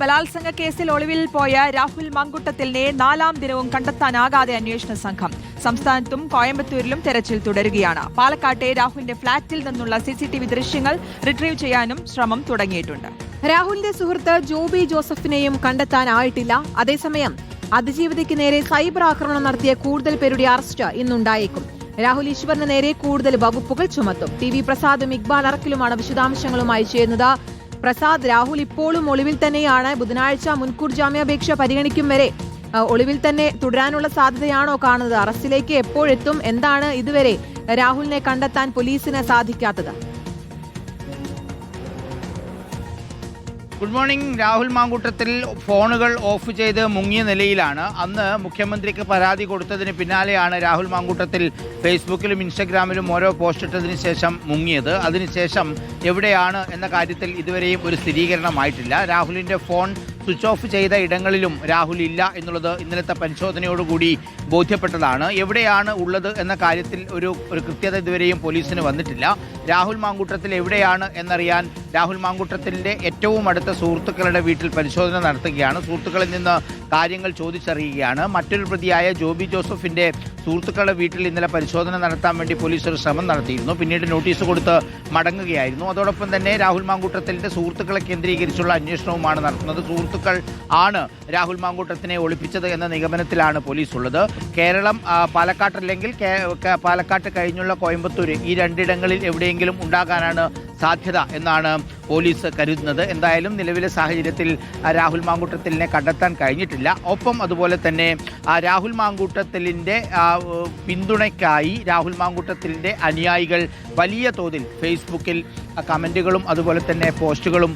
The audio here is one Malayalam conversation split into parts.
ബലാത്സംഗ കേസിൽ ഒളിവിൽ പോയ രാഹുൽ മങ്കുട്ടത്തിലിനെ നാലാം ദിനവും കണ്ടെത്താനാകാതെ അന്വേഷണ സംഘം സംസ്ഥാനത്തും കോയമ്പത്തൂരിലും തെരച്ചിൽ തുടരുകയാണ്. പാലക്കാട്ടെ രാഹുലിന്റെ ഫ്ളാറ്റിൽ നിന്നുള്ള സിസിടിവി ദൃശ്യങ്ങൾ റിട്രീവ് ചെയ്യാനും ശ്രമം തുടങ്ങിയിട്ടുണ്ട്. രാഹുലിന്റെ സുഹൃത്ത് ജോബി ജോസഫിനെയും കണ്ടെത്താനായിട്ടില്ല. അതേസമയം അതിജീവിതയ്ക്ക് നേരെ സൈബർ ആക്രമണം നടത്തിയ കൂടുതൽ പേരുടെ അറസ്റ്റ് ഇന്നുണ്ടായേക്കും. രാഹുൽ ഈശ്വറിന് നേരെ കൂടുതൽ വകുപ്പുകൾ ചുമത്തും. ടി വി പ്രസാദും ഇക്ബാൽ അറക്കിലുമാണ് വിശദാംശങ്ങളുമായി ചെയ്യുന്നത് പ്രസാദ് രാഹുൽ ഇപ്പോഴും ഒളിവിൽ തന്നെയാണ്. ബുധനാഴ്ച മുൻകൂർ ജാമ്യാപേക്ഷ പരിഗണിക്കും വരെ ഒളിവിൽ തന്നെ തുടരാനുള്ള സാധ്യതയാണോ കാണുന്നത്? അറസ്റ്റിലേക്ക് എപ്പോഴെത്തും? എന്താണ് ഇതുവരെ രാഹുലിനെ കണ്ടെത്താൻ പോലീസിന് സാധിക്കാത്തത്? Good morning. രാഹുൽ മാങ്കൂട്ടത്തിൽ ഫോണുകൾ ഓഫ് ചെയ്ത് മുങ്ങിയ നിലയിലാണ്. അന്ന് മുഖ്യമന്ത്രിക്ക് പരാതി കൊടുത്തതിന് പിന്നാലെയാണ് രാഹുൽ മാങ്കൂട്ടത്തിൽ ഫേസ്ബുക്കിലും ഇൻസ്റ്റഗ്രാമിലും ഓരോ പോസ്റ്റ് ഇട്ടതിന് ശേഷം മുങ്ങിയത്. അതിനുശേഷം എവിടെയാണ് എന്ന കാര്യത്തിൽ ഇതുവരെയും ഒരു സ്ഥിരീകരണമായിട്ടില്ല. രാഹുലിന്റെ ഫോൺ സ്വിച്ച് ഓഫ് ചെയ്ത ഇടങ്ങളിലും രാഹുൽ ഇല്ല എന്നുള്ളത് ഇന്നലത്തെ പരിശോധനയോടുകൂടി ബോധ്യപ്പെട്ടതാണ്. എവിടെയാണ് ഉള്ളത് എന്ന കാര്യത്തിൽ ഒരു ഒരു കൃത്യത ഇതുവരെയും പോലീസിന് വന്നിട്ടില്ല. രാഹുൽ മാങ്കൂട്ടത്തിൽ എവിടെയാണ് എന്നറിയാൻ രാഹുൽ മാങ്കൂട്ടത്തിന്റെ ഏറ്റവും അടുത്ത സുഹൃത്തുക്കളുടെ വീട്ടിൽ പരിശോധന നടത്തുകയാണ്. സുഹൃത്തുക്കളിൽ നിന്ന് കാര്യങ്ങൾ ചോദിച്ചറിയുകയാണ്. മറ്റൊരു പ്രതിയായ ജോബി ജോസഫിന്റെ സുഹൃത്തുക്കളുടെ വീട്ടിൽ ഇന്നലെ പരിശോധന നടത്താൻ വേണ്ടി പോലീസ് ഒരു ശ്രമം നടത്തിയിരുന്നു. പിന്നീട് നോട്ടീസ് കൊടുത്ത് മടങ്ങുകയായിരുന്നു. അതോടൊപ്പം തന്നെ രാഹുൽ മാങ്കൂട്ടത്തിന്റെ സുഹൃത്തുക്കളെ കേന്ദ്രീകരിച്ചുള്ള അന്വേഷണവുമാണ് നടത്തുന്നത്. സുഹൃത്തുക്കൾ ആണ് രാഹുൽ മാങ്കൂട്ടത്തിനെ ഒളിപ്പിച്ചത് എന്ന നിഗമനത്തിലാണ് പോലീസ് ഉള്ളത് കേരളം പാലക്കാട്ടല്ലെങ്കിൽ പാലക്കാട്ട് കഴിഞ്ഞുള്ള കോയമ്പത്തൂർ ഈ രണ്ടിടങ്ങളിൽ എവിടെയെങ്കിലും ഉണ്ടാകാനാണ് സാധ്യത എന്നാണ് പോലീസ് കരുതുന്നത്. എന്തായാലും നിലവിലെ സാഹചര്യത്തിൽ രാഹുൽ മാങ്കൂട്ടത്തിലിനെ കണ്ടെത്താൻ കഴിഞ്ഞിട്ടില്ല. ഒപ്പം അതുപോലെ തന്നെ രാഹുൽ മാങ്കൂട്ടത്തിലിന്റെ പിന്തുണയ്ക്കായി രാഹുൽ മാങ്കൂട്ടത്തിലിന്റെ അനുയായികൾ വലിയ തോതിൽ ഫേസ്ബുക്കിൽ കമന്റുകളും അതുപോലെ തന്നെ പോസ്റ്റുകളും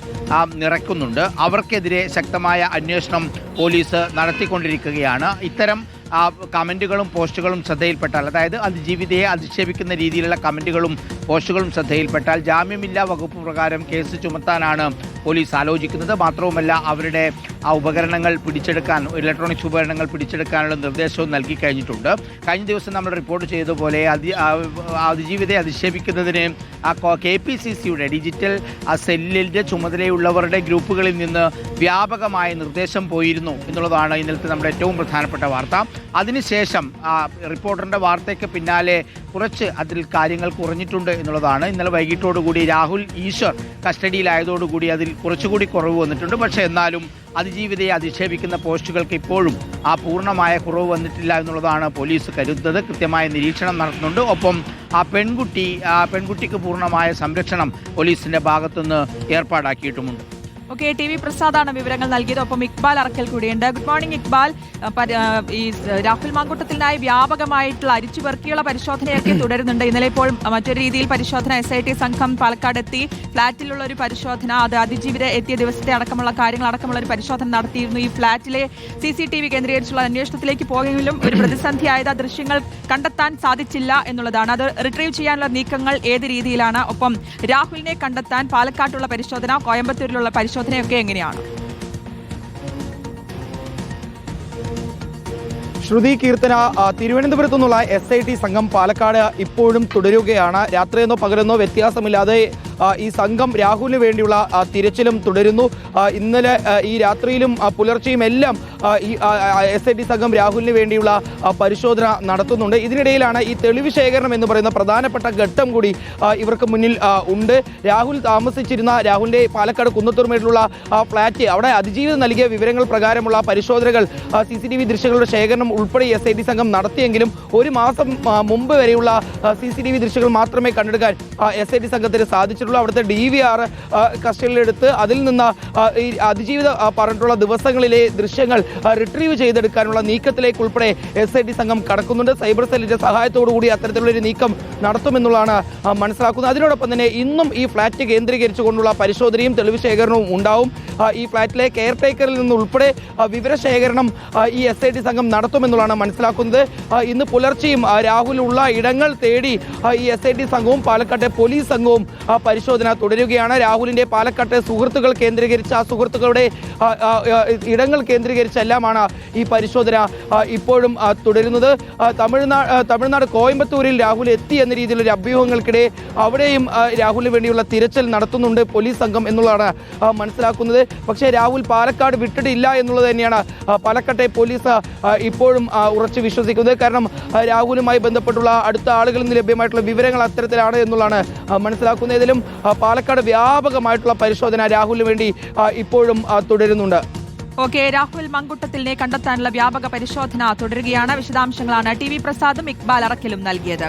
നിറയ്ക്കുന്നുണ്ട്. അവർക്കെതിരെ ശക്തമായ അന്വേഷണം പോലീസ് നടത്തിക്കൊണ്ടിരിക്കുകയാണ്. ഇത്തരം കമന്റുകളും പോസ്റ്റുകളും ശ്രദ്ധയിൽപ്പെട്ടാൽ അതായത് അതിജീവിതയെ അധിക്ഷേപിക്കുന്ന രീതിയിലുള്ള കമന്റുകളും പോസ്റ്റുകളും ശ്രദ്ധയിൽപ്പെട്ടാൽ ജാമ്യമില്ലാ വകുപ്പ് പ്രകാരം കേസ് ചുമത്താനാണ് പോലീസ് ആലോചിക്കുന്നത് മാത്രവുമല്ല അവരുടെ ആ ഉപകരണങ്ങൾ പിടിച്ചെടുക്കാൻ ഇലക്ട്രോണിക്സ് ഉപകരണങ്ങൾ പിടിച്ചെടുക്കാനുള്ള നിർദ്ദേശവും നൽകി കഴിഞ്ഞിട്ടുണ്ട്. കഴിഞ്ഞ ദിവസം നമ്മൾ റിപ്പോർട്ട് ചെയ്തതുപോലെ അതി അതിജീവിതയെ അധിക്ഷേപിക്കുന്നതിന് ആ കെ പി സി സിയുടെ ഡിജിറ്റൽ സെല്ലിന്റെ ചുമതലയുള്ളവരുടെ ഗ്രൂപ്പുകളിൽ നിന്ന് വ്യാപകമായ നിർദ്ദേശം പോയിരുന്നു എന്നുള്ളതാണ് ഇന്നലത്തെ നമ്മുടെ ഏറ്റവും പ്രധാനപ്പെട്ട വാർത്ത. അതിനുശേഷം റിപ്പോർട്ടറിന്റെ വാർത്തയ്ക്ക് പിന്നാലെ കുറച്ച് അതിൽ കാര്യങ്ങൾ കുറഞ്ഞിട്ടുണ്ട് എന്നുള്ളതാണ്. ഇന്നലെ വൈകിട്ടോടുകൂടി രാഹുൽ ഈശ്വർ കസ്റ്റഡിയിലായതോടുകൂടി അതിൽ കുറച്ചുകൂടി കുറവ് വന്നിട്ടുണ്ട്. പക്ഷേ എന്നാലും അതിജീവിതയെ അധിക്ഷേപിക്കുന്ന പോസ്റ്റുകൾക്ക് ഇപ്പോഴും ആ പൂർണമായ കുറവ് വന്നിട്ടില്ല എന്നുള്ളതാണ് പോലീസ് കരുതുന്നത്. കൃത്യമായ നിരീക്ഷണം നടത്തുന്നുണ്ട്. ഒപ്പം ആ പെൺകുട്ടി ആ പെൺകുട്ടിക്ക് പൂർണമായ സംരക്ഷണം പോലീസിന്റെ ഭാഗത്തുനിന്ന് ഏർപ്പാടാക്കിയിട്ടുമുണ്ട്. ഓക്കെ ടി വി പ്രസാദാണ് വിവരങ്ങൾ നൽകിയത്. ഒപ്പം ഇക്ബാൽ അറക്കൽ കൂടിയുണ്ട്. Good morning Iqbal. ഈ രാഹുൽ മാങ്കൂട്ടത്തിനായി വ്യാപകമായിട്ടുള്ള അരിച്ചുപെറുക്കിയുള്ള പരിശോധനയൊക്കെ തുടരുന്നുണ്ട്. ഇന്നലെ ഇപ്പോൾ മറ്റൊരു രീതിയിൽ പരിശോധന എസ് ഐ ടി സംഘം പാലക്കാട് എത്തി. ഫ്ളാറ്റിലുള്ള ഒരു പരിശോധന അത് അതിജീവിത എത്തിയ ദിവസത്തെ അടക്കമുള്ള കാര്യങ്ങൾ അടക്കമുള്ള ഒരു പരിശോധന നടത്തിയിരുന്നു. ഈ ഫ്ളാറ്റിലെ സി സി ടി വി കേന്ദ്രീകരിച്ചുള്ള അന്വേഷണത്തിലേക്ക് പോയെങ്കിലും ഒരു പ്രതിസന്ധിയായത് ആ ദൃശ്യങ്ങൾ കണ്ടെത്താൻ സാധിച്ചില്ല എന്നുള്ളതാണ്. അത് റിട്രീവ് ചെയ്യാനുള്ള നീക്കങ്ങൾ ഏത് രീതിയിലാണ്? ഒപ്പം രാഹുലിനെ കണ്ടെത്താൻ പാലക്കാട്ടുള്ള പരിശോധന കോയമ്പത്തൂരിലുള്ള പരിശോധനയൊക്കെ എങ്ങനെയാണ്? ശ്രുതി കീർത്തന തിരുവനന്തപുരത്തു നിന്നുള്ള എസ് ഐ ടി സംഘം പാലക്കാട് ഇപ്പോഴും തുടരുകയാണ്. രാത്രിയെന്നോ പകലെന്നോ വ്യത്യാസമില്ലാതെ ഈ സംഘം രാഹുലിന് വേണ്ടിയുള്ള തിരച്ചിലും തുടരുന്നു. ഇന്നലെ ഈ രാത്രിയിലും പുലർച്ചെയും എല്ലാം ഈ എസ് ഐ ടി സംഘം രാഹുലിന് വേണ്ടിയുള്ള പരിശോധന നടത്തുന്നുണ്ട്. ഇതിനിടയിലാണ് ഈ തെളിവ് ശേഖരണം എന്ന് പറയുന്ന പ്രധാനപ്പെട്ട ഘട്ടം കൂടി ഇവർക്ക് മുന്നിൽ ഉണ്ട്. രാഹുൽ താമസിച്ചിരുന്ന രാഹുലിന്റെ പാലക്കാട് കുന്നത്തൂർമേട്ടിലുള്ള ഫ്ളാറ്റ് അവിടെ അതിജീവിതം നൽകിയ വിവരങ്ങൾ പ്രകാരമുള്ള പരിശോധനകൾ സി സി ടി വി ദൃശ്യങ്ങളുടെ ശേഖരണം ഉൾപ്പെടെ എസ് ഐ ടി സംഘം നടത്തിയെങ്കിലും ഒരു മാസം മുമ്പ് വരെയുള്ള സി സി ടി വി ദൃശ്യങ്ങൾ മാത്രമേ കണ്ടെടുക്കാൻ എസ് ഐ ടി സംഘത്തിന് സാധിച്ചിട്ടുള്ളൂ അവിടുത്തെ ഡി വി ആർ കസ്റ്റഡിയിലെടുത്ത് അതിൽ നിന്ന് ഈ അതിജീവിത പറഞ്ഞിട്ടുള്ള ദിവസങ്ങളിലെ ദൃശ്യങ്ങൾ റിട്രീവ് ചെയ്തെടുക്കാനുള്ള നീക്കത്തിലേക്ക് ഉൾപ്പെടെ എസ് ഐ ടി സംഘം കടക്കുന്നുണ്ട്. സൈബർ സെല്ലിന്റെ സഹായത്തോടു കൂടി അത്തരത്തിലുള്ള ഒരു നീക്കം നടത്തുമെന്നുള്ളതാണ് മനസ്സിലാക്കുന്നത്. അതിനോടൊപ്പം തന്നെ ഇന്നും ഈ ഫ്ളാറ്റ് കേന്ദ്രീകരിച്ചുകൊണ്ടുള്ള പരിശോധനയും തെളിവ് ശേഖരണവും ഉണ്ടാവും ഈ ഫ്ളാറ്റിലെ കെയർ ടേക്കറിൽ നിന്നുൾപ്പെടെ വിവരശേഖരണം ഈ എസ് ഐ ടി സംഘം നടത്തുമെന്നുള്ളതാണ് മനസ്സിലാക്കുന്നത്. ഇന്ന് പുലർച്ചെയും രാഹുൽ ഉള്ള ഇടങ്ങൾ തേടി ഈ എസ് ഐ ടി സംഘവും പാലക്കാട്ടെ പോലീസ് സംഘവും പരിശോധന തുടരുകയാണ്. രാഹുലിന്റെ പാലക്കാട്ടെ സുഹൃത്തുക്കൾ കേന്ദ്രീകരിച്ച ആ സുഹൃത്തുക്കളുടെ ഇടങ്ങൾ കേന്ദ്രീകരിച്ചെല്ലാമാണ് ഈ പരിശോധന ഇപ്പോഴും തുടരുന്നത്. തമിഴ്നാട് തമിഴ്നാട് കോയമ്പത്തൂരിൽ രാഹുൽ എത്തി എന്ന രീതിയിലുള്ള അഭ്യൂഹങ്ങൾക്കിടെ അവിടെയും രാഹുലിന് വേണ്ടിയുള്ള തിരച്ചിൽ നടത്തുന്നുണ്ട് പോലീസ് സംഘം എന്നുള്ളതാണ് മനസ്സിലാക്കുന്നത്. പക്ഷേ രാഹുൽ പാലക്കാട് വിട്ടിട്ടില്ല എന്നുള്ളത് തന്നെയാണ് പാലക്കാട്ടെ പോലീസ് ഇപ്പോഴും ഉറച്ചു വിശ്വസിക്കുന്നത്. കാരണം രാഹുലുമായി ബന്ധപ്പെട്ടുള്ള അടുത്ത ആളുകളിൽ നിന്ന് ലഭ്യമായിട്ടുള്ള വിവരങ്ങൾ അത്തരത്തിലാണ് എന്നുള്ളതാണ് മനസ്സിലാക്കുന്നതിലും പാലക്കാട് വ്യാപകമായിട്ടുള്ള പരിശോധന രാഹുലിന് വേണ്ടി ഇപ്പോഴും തുടരുന്നുണ്ട്. ഓക്കെ രാഹുൽ മങ്കുട്ടത്തിലിനെ കണ്ടെത്താനുള്ള വ്യാപക പരിശോധന തുടരുകയാണ്. വിശദാംശങ്ങളാണ് ടി വി പ്രസാദും ഇക്ബാൽ അറക്കലും നൽകിയത്.